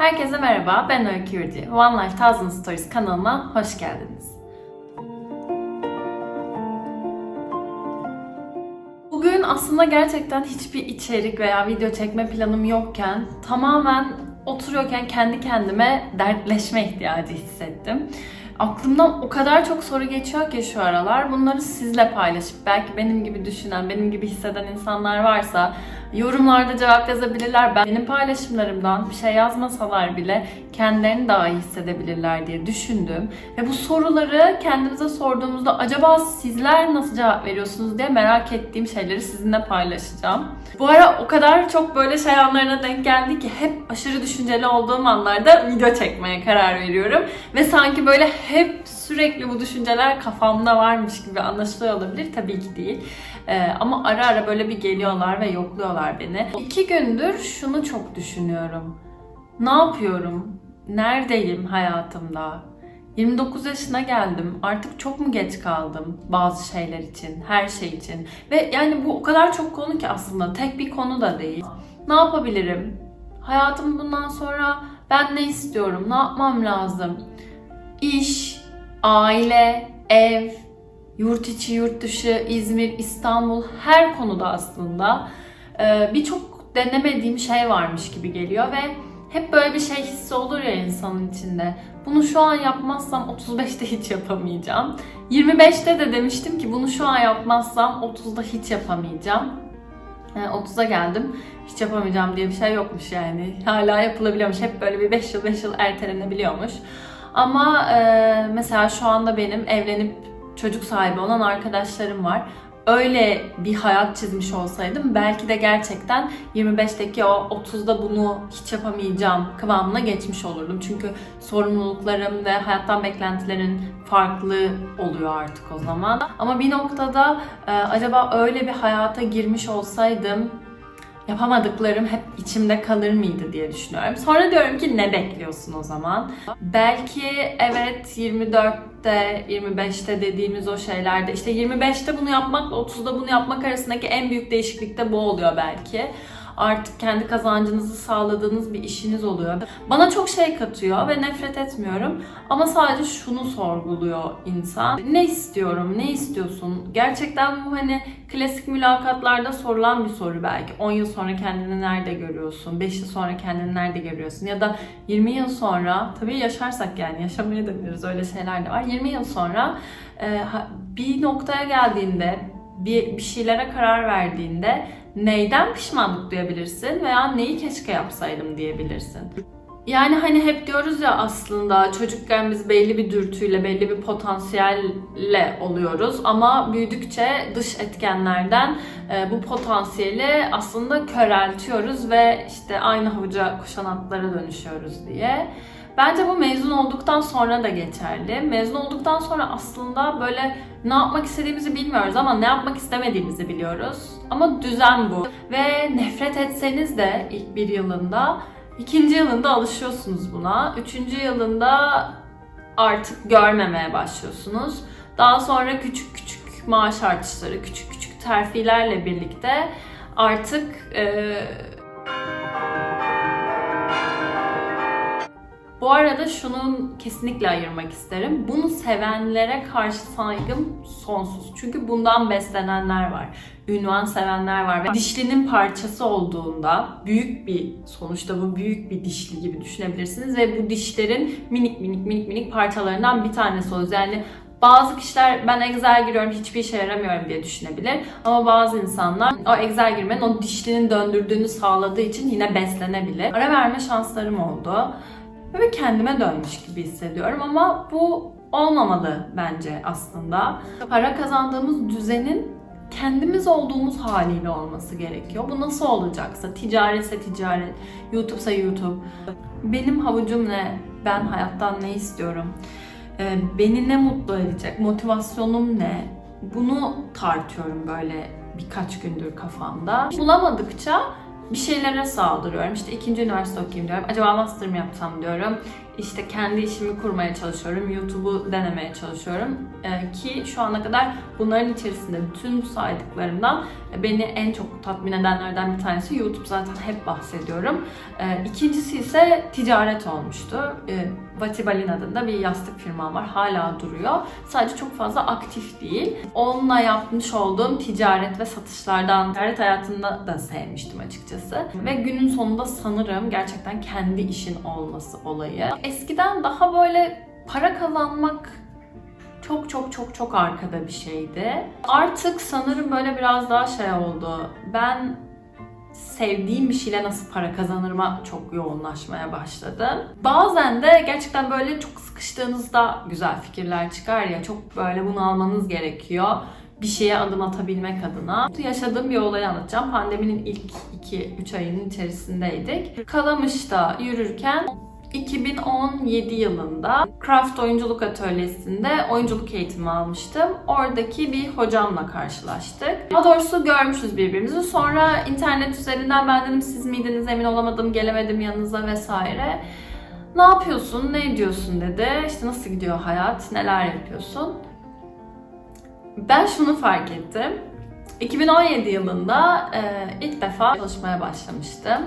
Herkese merhaba, ben Öykü Yurdi. One Life Thousand Stories kanalına hoş geldiniz. Bugün aslında gerçekten hiçbir içerik veya video çekme planım yokken tamamen oturuyorken kendi kendime dertleşme ihtiyacı hissettim. Aklımdan o kadar çok soru geçiyor ki şu aralar. Bunları sizle paylaşıp belki benim gibi düşünen, benim gibi hisseden insanlar varsa yorumlarda cevap yazabilirler. Ben benim paylaşımlarımdan bir şey yazmasalar bile kendilerini daha iyi hissedebilirler diye düşündüm. Ve bu soruları kendimize sorduğumuzda acaba sizler nasıl cevap veriyorsunuz diye merak ettiğim şeyleri sizinle paylaşacağım. Bu ara o kadar çok böyle şey anlarına denk geldi ki hep aşırı düşünceli olduğum anlarda video çekmeye karar veriyorum. Ve sanki böyle hep sürekli bu düşünceler kafamda varmış gibi anlaşılıyor olabilir. Tabii ki değil. Ee, ama ara ara böyle bir geliyorlar ve yokluyorlar beni. İki gündür şunu çok düşünüyorum. Ne yapıyorum? Neredeyim hayatımda? 29 yaşına geldim. Artık çok mu geç kaldım bazı şeyler için, her şey için? Ve yani bu o kadar çok konu ki aslında tek bir konu da değil. Ne yapabilirim? Hayatım bundan sonra ben ne istiyorum? Ne yapmam lazım? İş, aile, ev, yurt içi, yurt dışı, İzmir, İstanbul her konuda aslında birçok denemediğim şey varmış gibi geliyor ve hep böyle bir şey hissi olur ya insanın içinde. Bunu şu an yapmazsam 35'te hiç yapamayacağım. 25'te de demiştim ki bunu şu an yapmazsam 30'da hiç yapamayacağım. Yani 30'a geldim. Hiç yapamayacağım diye bir şey yokmuş yani. Hala yapılabiliyormuş. Hep böyle bir 5 yıl 5 yıl ertelenebiliyormuş. Ama e, mesela şu anda benim evlenip çocuk sahibi olan arkadaşlarım var. Öyle bir hayat çizmiş olsaydım belki de gerçekten 25'teki o 30'da bunu hiç yapamayacağım kıvamına geçmiş olurdum. Çünkü sorumluluklarım ve hayattan beklentilerin farklı oluyor artık o zaman. Ama bir noktada e, acaba öyle bir hayata girmiş olsaydım yapamadıklarım hep içimde kalır mıydı diye düşünüyorum. Sonra diyorum ki ne bekliyorsun o zaman? Belki evet 24'te, 25'te dediğimiz o şeylerde işte 25'te bunu yapmakla 30'da bunu yapmak arasındaki en büyük değişiklik de bu oluyor belki. Artık kendi kazancınızı sağladığınız bir işiniz oluyor. Bana çok şey katıyor ve nefret etmiyorum. Ama sadece şunu sorguluyor insan. Ne istiyorum, ne istiyorsun? Gerçekten bu hani klasik mülakatlarda sorulan bir soru belki. 10 yıl sonra kendini nerede görüyorsun? 5 yıl sonra kendini nerede görüyorsun? Ya da 20 yıl sonra, tabii yaşarsak yani yaşamaya da biliriz öyle şeyler de var. 20 yıl sonra e, bir noktaya geldiğinde, bir, bir şeylere karar verdiğinde neyden pişmanlık duyabilirsin veya neyi keşke yapsaydım diyebilirsin. Yani hani hep diyoruz ya aslında çocukken biz belli bir dürtüyle, belli bir potansiyelle oluyoruz ama büyüdükçe dış etkenlerden e, bu potansiyeli aslında köreltiyoruz ve işte aynı havuca kuşan atlara dönüşüyoruz diye. Bence bu mezun olduktan sonra da geçerli. Mezun olduktan sonra aslında böyle ne yapmak istediğimizi bilmiyoruz ama ne yapmak istemediğimizi biliyoruz. Ama düzen bu. Ve nefret etseniz de ilk bir yılında, ikinci yılında alışıyorsunuz buna. Üçüncü yılında artık görmemeye başlıyorsunuz. Daha sonra küçük küçük maaş artışları, küçük küçük terfilerle birlikte artık e, Bu arada şunu kesinlikle ayırmak isterim. Bunu sevenlere karşı saygım sonsuz. Çünkü bundan beslenenler var. Ünvan sevenler var. Ve dişlinin parçası olduğunda büyük bir, sonuçta bu büyük bir dişli gibi düşünebilirsiniz. Ve bu dişlerin minik minik minik minik parçalarından bir tanesi oluyoruz. Yani bazı kişiler ben Excel giriyorum hiçbir işe yaramıyorum diye düşünebilir. Ama bazı insanlar o Excel girmenin o dişlinin döndürdüğünü sağladığı için yine beslenebilir. Ara verme şanslarım oldu. Ve kendime dönmüş gibi hissediyorum ama bu olmamalı bence aslında. Para kazandığımız düzenin kendimiz olduğumuz haliyle olması gerekiyor. Bu nasıl olacaksa, ticaretse ticaret, YouTube'sa YouTube. Benim havucum ne? Ben hayattan ne istiyorum? Ee, Beni ne mutlu edecek? Motivasyonum ne? Bunu tartıyorum böyle birkaç gündür kafamda. Bulamadıkça bir şeylere saldırıyorum. İşte ikinci üniversite okuyayım diyorum. Acaba master mı yapsam diyorum. işte kendi işimi kurmaya çalışıyorum. YouTube'u denemeye çalışıyorum. Ee, ki şu ana kadar bunların içerisinde bütün saydıklarımdan beni en çok tatmin edenlerden bir tanesi YouTube zaten hep bahsediyorum. Ee, ikincisi ise ticaret olmuştu. Ee, Vatibalin adında bir yastık firmam var. Hala duruyor. Sadece çok fazla aktif değil. Onunla yapmış olduğum ticaret ve satışlardan ticaret hayatında da sevmiştim açıkçası. Ve günün sonunda sanırım gerçekten kendi işin olması olayı. Eskiden daha böyle para kazanmak çok çok çok çok arkada bir şeydi. Artık sanırım böyle biraz daha şey oldu. Ben sevdiğim bir şeyle nasıl para kazanırıma çok yoğunlaşmaya başladım. Bazen de gerçekten böyle çok sıkıştığınızda güzel fikirler çıkar ya çok böyle bunu almanız gerekiyor bir şeye adım atabilmek adına. Yaşadığım bir olayı anlatacağım. Pandeminin ilk 2-3 ayının içerisindeydik. Kalamış'ta yürürken 2017 yılında Craft Oyunculuk Atölyesi'nde oyunculuk eğitimi almıştım. Oradaki bir hocamla karşılaştık. Daha doğrusu görmüşüz birbirimizi. Sonra internet üzerinden ben dedim siz miydiniz emin olamadım gelemedim yanınıza vesaire. Ne yapıyorsun, ne ediyorsun dedi. İşte nasıl gidiyor hayat, neler yapıyorsun. Ben şunu fark ettim. 2017 yılında e, ilk defa çalışmaya başlamıştım.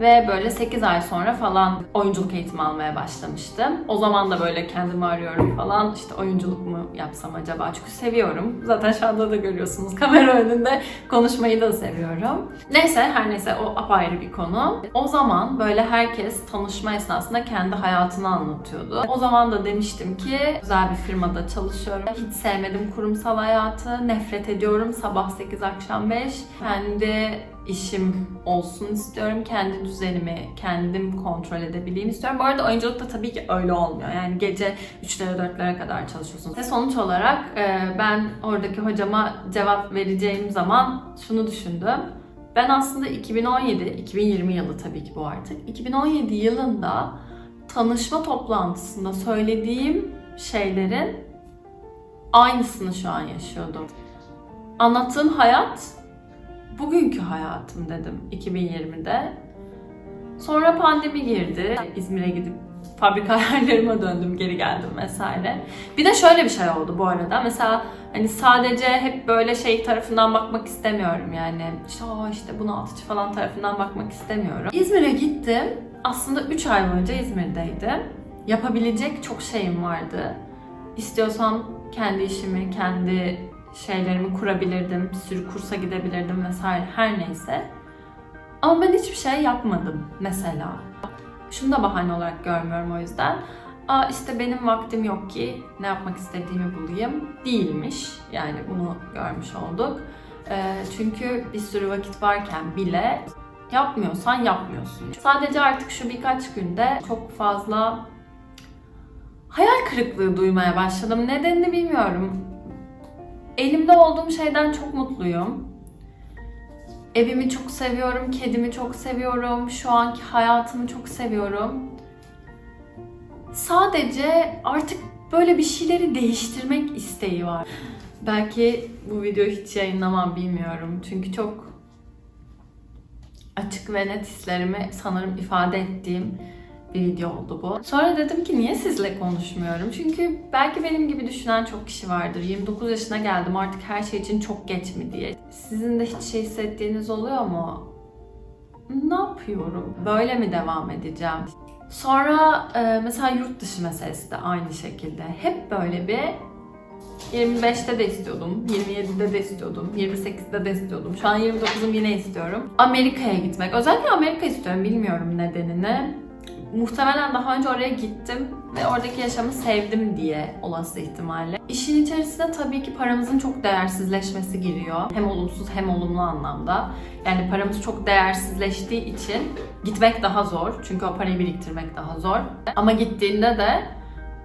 Ve böyle 8 ay sonra falan oyunculuk eğitimi almaya başlamıştım. O zaman da böyle kendimi arıyorum falan. İşte oyunculuk mu yapsam acaba? Çünkü seviyorum. Zaten şu anda da görüyorsunuz kamera önünde konuşmayı da seviyorum. Neyse her neyse o apayrı bir konu. O zaman böyle herkes tanışma esnasında kendi hayatını anlatıyordu. O zaman da demiştim ki güzel bir firmada çalışıyorum. Hiç sevmedim kurumsal hayatı. Nefret ediyorum. Sabah 8 akşam 5. Kendi işim olsun istiyorum. Kendi düzenimi kendim kontrol edebileyim istiyorum. Bu arada oyunculukta tabii ki öyle olmuyor. Yani gece 3'lere 4'lere kadar çalışıyorsunuz. Ve sonuç olarak e, ben oradaki hocama cevap vereceğim zaman şunu düşündüm. Ben aslında 2017, 2020 yılı tabii ki bu artık. 2017 yılında tanışma toplantısında söylediğim şeylerin aynısını şu an yaşıyordum. Anlattığım hayat bugünkü hayatım dedim 2020'de. Sonra pandemi girdi. İzmir'e gidip fabrika hayallerime döndüm, geri geldim vesaire. Bir de şöyle bir şey oldu bu arada. Mesela hani sadece hep böyle şey tarafından bakmak istemiyorum yani. İşte o işte bunaltıcı falan tarafından bakmak istemiyorum. İzmir'e gittim. Aslında 3 ay boyunca İzmir'deydim. Yapabilecek çok şeyim vardı. İstiyorsam kendi işimi, kendi şeylerimi kurabilirdim, bir sürü kursa gidebilirdim vesaire her neyse. Ama ben hiçbir şey yapmadım mesela. Şunu da bahane olarak görmüyorum o yüzden. Aa işte benim vaktim yok ki ne yapmak istediğimi bulayım. Değilmiş. Yani bunu görmüş olduk. Ee, çünkü bir sürü vakit varken bile yapmıyorsan yapmıyorsun. Sadece artık şu birkaç günde çok fazla hayal kırıklığı duymaya başladım. Nedenini bilmiyorum. Elimde olduğum şeyden çok mutluyum. Evimi çok seviyorum, kedimi çok seviyorum, şu anki hayatımı çok seviyorum. Sadece artık böyle bir şeyleri değiştirmek isteği var. Belki bu videoyu hiç yayınlamam bilmiyorum. Çünkü çok açık ve net hislerimi sanırım ifade ettiğim bir video oldu bu. Sonra dedim ki niye sizle konuşmuyorum? Çünkü belki benim gibi düşünen çok kişi vardır. 29 yaşına geldim artık her şey için çok geç mi diye. Sizin de hiç şey hissettiğiniz oluyor mu? Ne yapıyorum? Böyle mi devam edeceğim? Sonra e, mesela yurt dışı meselesi de aynı şekilde. Hep böyle bir 25'te de istiyordum, 27'de de istiyordum, 28'de de istiyordum. Şu an 29'um yine istiyorum. Amerika'ya gitmek. Özellikle Amerika istiyorum, bilmiyorum nedenini muhtemelen daha önce oraya gittim ve oradaki yaşamı sevdim diye olası ihtimalle. İşin içerisinde tabii ki paramızın çok değersizleşmesi giriyor. Hem olumsuz hem olumlu anlamda. Yani paramız çok değersizleştiği için gitmek daha zor. Çünkü o parayı biriktirmek daha zor. Ama gittiğinde de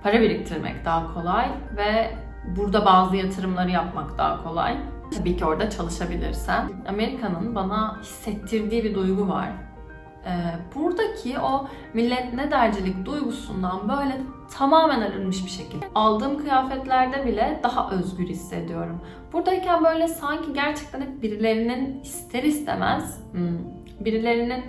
para biriktirmek daha kolay ve burada bazı yatırımları yapmak daha kolay. Tabii ki orada çalışabilirsen. Amerika'nın bana hissettirdiği bir duygu var buradaki o millet ne dercilik duygusundan böyle tamamen arınmış bir şekilde. Aldığım kıyafetlerde bile daha özgür hissediyorum. Buradayken böyle sanki gerçekten hep birilerinin ister istemez hmm, birilerinin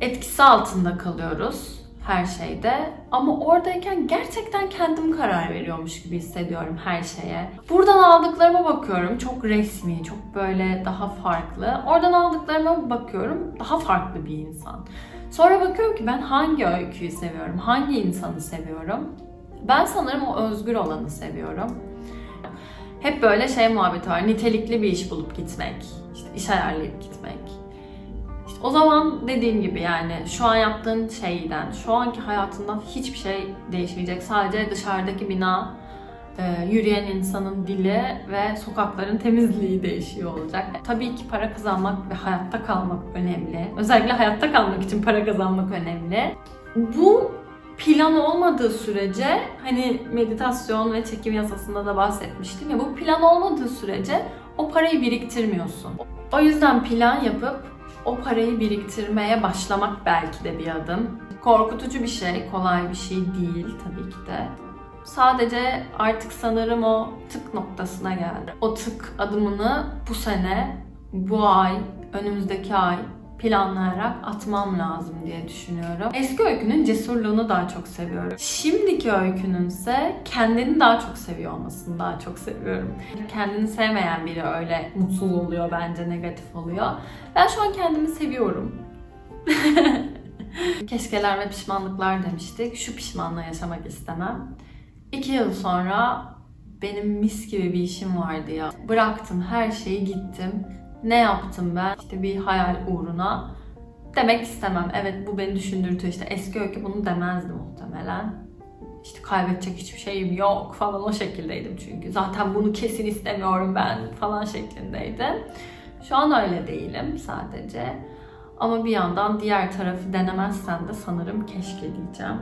etkisi altında kalıyoruz her şeyde. Ama oradayken gerçekten kendim karar veriyormuş gibi hissediyorum her şeye. Buradan aldıklarıma bakıyorum. Çok resmi, çok böyle daha farklı. Oradan aldıklarıma bakıyorum. Daha farklı bir insan. Sonra bakıyorum ki ben hangi öyküyü seviyorum, hangi insanı seviyorum. Ben sanırım o özgür olanı seviyorum. Hep böyle şey muhabbeti var. Nitelikli bir iş bulup gitmek. işte iş ayarlayıp gitmek. O zaman dediğim gibi yani şu an yaptığın şeyden, şu anki hayatından hiçbir şey değişmeyecek. Sadece dışarıdaki bina, e, yürüyen insanın dili ve sokakların temizliği değişiyor olacak. Tabii ki para kazanmak ve hayatta kalmak önemli. Özellikle hayatta kalmak için para kazanmak önemli. Bu plan olmadığı sürece hani meditasyon ve çekim yasasında da bahsetmiştim ya bu plan olmadığı sürece o parayı biriktirmiyorsun. O yüzden plan yapıp o parayı biriktirmeye başlamak belki de bir adım. Korkutucu bir şey, kolay bir şey değil tabii ki de. Sadece artık sanırım o tık noktasına geldi. O tık adımını bu sene, bu ay, önümüzdeki ay planlayarak atmam lazım diye düşünüyorum. Eski öykünün cesurluğunu daha çok seviyorum. Şimdiki öykünün ise kendini daha çok seviyor olmasını daha çok seviyorum. Kendini sevmeyen biri öyle mutsuz oluyor bence, negatif oluyor. Ben şu an kendimi seviyorum. Keşkeler ve pişmanlıklar demiştik. Şu pişmanlığı yaşamak istemem. İki yıl sonra benim mis gibi bir işim vardı ya. Bıraktım her şeyi gittim. Ne yaptım ben? İşte bir hayal uğruna. Demek istemem. Evet bu beni düşündürtüyor. İşte eski öykü bunu demezdi muhtemelen. İşte kaybedecek hiçbir şeyim yok falan o şekildeydim çünkü. Zaten bunu kesin istemiyorum ben falan şeklindeydim. Şu an öyle değilim sadece. Ama bir yandan diğer tarafı denemezsen de sanırım keşke diyeceğim.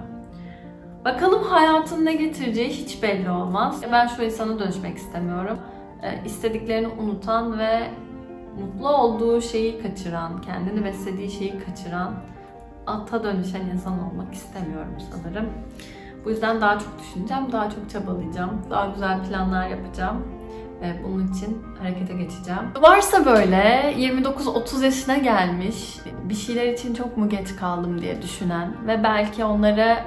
Bakalım hayatın ne getireceği hiç belli olmaz. Ben şu insana dönüşmek istemiyorum. Ee, istediklerini unutan ve mutlu olduğu şeyi kaçıran, kendini beslediği şeyi kaçıran, ata dönüşen insan olmak istemiyorum sanırım. Bu yüzden daha çok düşüneceğim, daha çok çabalayacağım, daha güzel planlar yapacağım ve bunun için harekete geçeceğim. Varsa böyle 29-30 yaşına gelmiş, bir şeyler için çok mu geç kaldım diye düşünen ve belki onları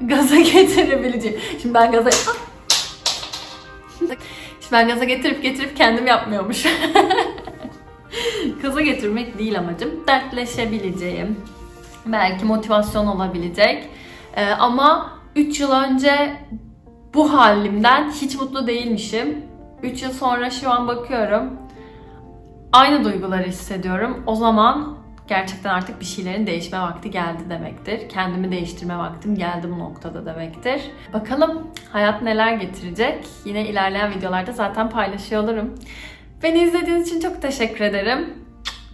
gaza getirebileceğim. Şimdi ben gaza... Şimdi ben gaza getirip getirip kendim yapmıyormuş. gaza getirmek değil amacım. Dertleşebileceğim. Belki motivasyon olabilecek. Ee, ama 3 yıl önce bu halimden hiç mutlu değilmişim. 3 yıl sonra şu an bakıyorum. Aynı duyguları hissediyorum. O zaman gerçekten artık bir şeylerin değişme vakti geldi demektir. Kendimi değiştirme vaktim geldi bu noktada demektir. Bakalım hayat neler getirecek. Yine ilerleyen videolarda zaten paylaşıyor olurum. Beni izlediğiniz için çok teşekkür ederim.